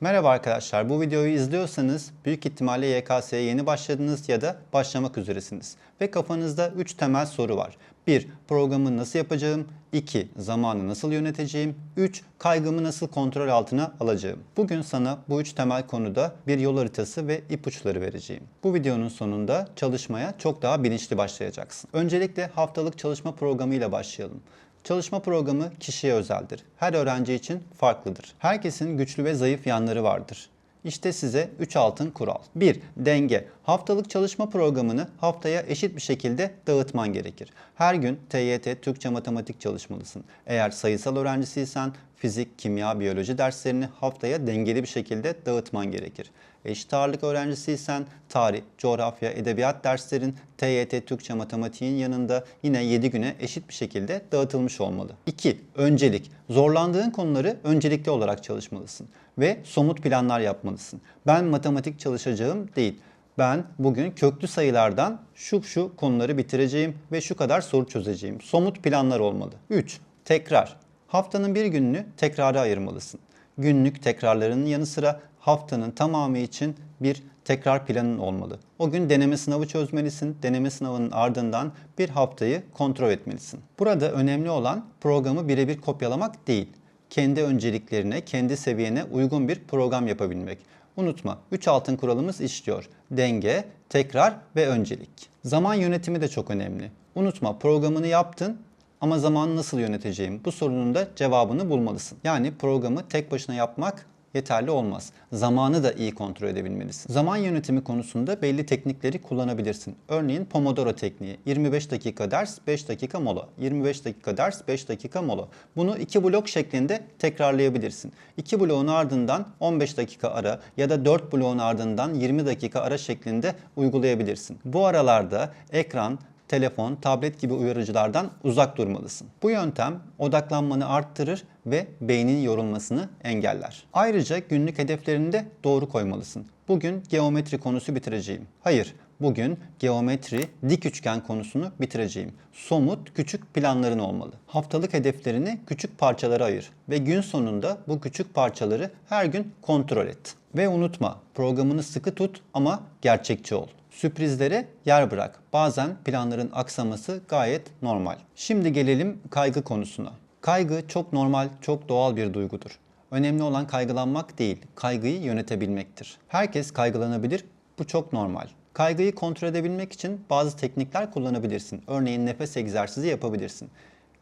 Merhaba arkadaşlar, bu videoyu izliyorsanız büyük ihtimalle YKS'ye yeni başladınız ya da başlamak üzeresiniz. Ve kafanızda 3 temel soru var. 1. Programı nasıl yapacağım? 2. Zamanı nasıl yöneteceğim? 3. Kaygımı nasıl kontrol altına alacağım? Bugün sana bu üç temel konuda bir yol haritası ve ipuçları vereceğim. Bu videonun sonunda çalışmaya çok daha bilinçli başlayacaksın. Öncelikle haftalık çalışma programı ile başlayalım. Çalışma programı kişiye özeldir. Her öğrenci için farklıdır. Herkesin güçlü ve zayıf yanları vardır. İşte size 3 altın kural. 1. Denge. Haftalık çalışma programını haftaya eşit bir şekilde dağıtman gerekir. Her gün TYT, Türkçe, matematik çalışmalısın. Eğer sayısal öğrencisiysen fizik, kimya, biyoloji derslerini haftaya dengeli bir şekilde dağıtman gerekir. Eşit ağırlık öğrencisiysen tarih, coğrafya, edebiyat derslerin TYT, Türkçe, matematiğin yanında yine 7 güne eşit bir şekilde dağıtılmış olmalı. 2. Öncelik. Zorlandığın konuları öncelikli olarak çalışmalısın ve somut planlar yapmalısın. Ben matematik çalışacağım değil. Ben bugün köklü sayılardan şu şu konuları bitireceğim ve şu kadar soru çözeceğim. Somut planlar olmalı. 3. Tekrar. Haftanın bir gününü tekrara ayırmalısın. Günlük tekrarlarının yanı sıra haftanın tamamı için bir tekrar planın olmalı. O gün deneme sınavı çözmelisin. Deneme sınavının ardından bir haftayı kontrol etmelisin. Burada önemli olan programı birebir kopyalamak değil. Kendi önceliklerine, kendi seviyene uygun bir program yapabilmek. Unutma 3 altın kuralımız işliyor. Denge, tekrar ve öncelik. Zaman yönetimi de çok önemli. Unutma programını yaptın ama zamanı nasıl yöneteceğim? Bu sorunun da cevabını bulmalısın. Yani programı tek başına yapmak yeterli olmaz. Zamanı da iyi kontrol edebilmelisin. Zaman yönetimi konusunda belli teknikleri kullanabilirsin. Örneğin Pomodoro tekniği. 25 dakika ders, 5 dakika mola. 25 dakika ders, 5 dakika mola. Bunu iki blok şeklinde tekrarlayabilirsin. İki bloğun ardından 15 dakika ara ya da 4 bloğun ardından 20 dakika ara şeklinde uygulayabilirsin. Bu aralarda ekran, telefon, tablet gibi uyarıcılardan uzak durmalısın. Bu yöntem odaklanmanı arttırır ve beynin yorulmasını engeller. Ayrıca günlük hedeflerini de doğru koymalısın. Bugün geometri konusu bitireceğim. Hayır, bugün geometri, dik üçgen konusunu bitireceğim. Somut, küçük planların olmalı. Haftalık hedeflerini küçük parçalara ayır ve gün sonunda bu küçük parçaları her gün kontrol et. Ve unutma, programını sıkı tut ama gerçekçi ol. Sürprizlere yer bırak. Bazen planların aksaması gayet normal. Şimdi gelelim kaygı konusuna. Kaygı çok normal, çok doğal bir duygudur. Önemli olan kaygılanmak değil, kaygıyı yönetebilmektir. Herkes kaygılanabilir, bu çok normal. Kaygıyı kontrol edebilmek için bazı teknikler kullanabilirsin. Örneğin nefes egzersizi yapabilirsin.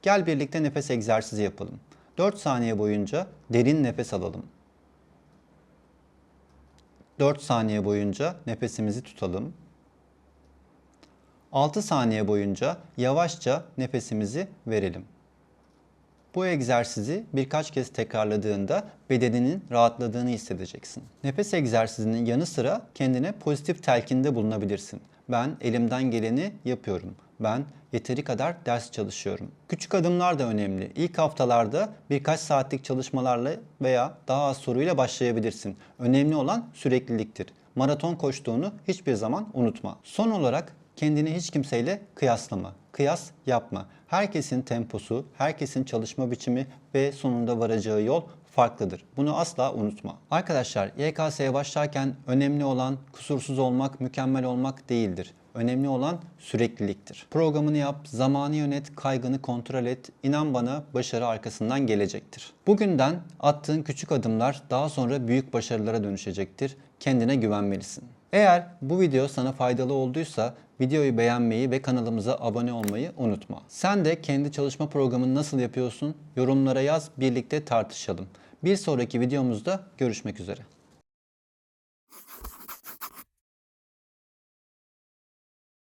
Gel birlikte nefes egzersizi yapalım. 4 saniye boyunca derin nefes alalım. 4 saniye boyunca nefesimizi tutalım. 6 saniye boyunca yavaşça nefesimizi verelim. Bu egzersizi birkaç kez tekrarladığında bedeninin rahatladığını hissedeceksin. Nefes egzersizinin yanı sıra kendine pozitif telkinde bulunabilirsin. Ben elimden geleni yapıyorum. Ben yeteri kadar ders çalışıyorum. Küçük adımlar da önemli. İlk haftalarda birkaç saatlik çalışmalarla veya daha az soruyla başlayabilirsin. Önemli olan sürekliliktir. Maraton koştuğunu hiçbir zaman unutma. Son olarak kendini hiç kimseyle kıyaslama. Kıyas yapma. Herkesin temposu, herkesin çalışma biçimi ve sonunda varacağı yol farklıdır. Bunu asla unutma. Arkadaşlar YKS'ye başlarken önemli olan kusursuz olmak, mükemmel olmak değildir. Önemli olan sürekliliktir. Programını yap, zamanı yönet, kaygını kontrol et. İnan bana başarı arkasından gelecektir. Bugünden attığın küçük adımlar daha sonra büyük başarılara dönüşecektir. Kendine güvenmelisin. Eğer bu video sana faydalı olduysa videoyu beğenmeyi ve kanalımıza abone olmayı unutma. Sen de kendi çalışma programını nasıl yapıyorsun? Yorumlara yaz, birlikte tartışalım. Bir sonraki videomuzda görüşmek üzere.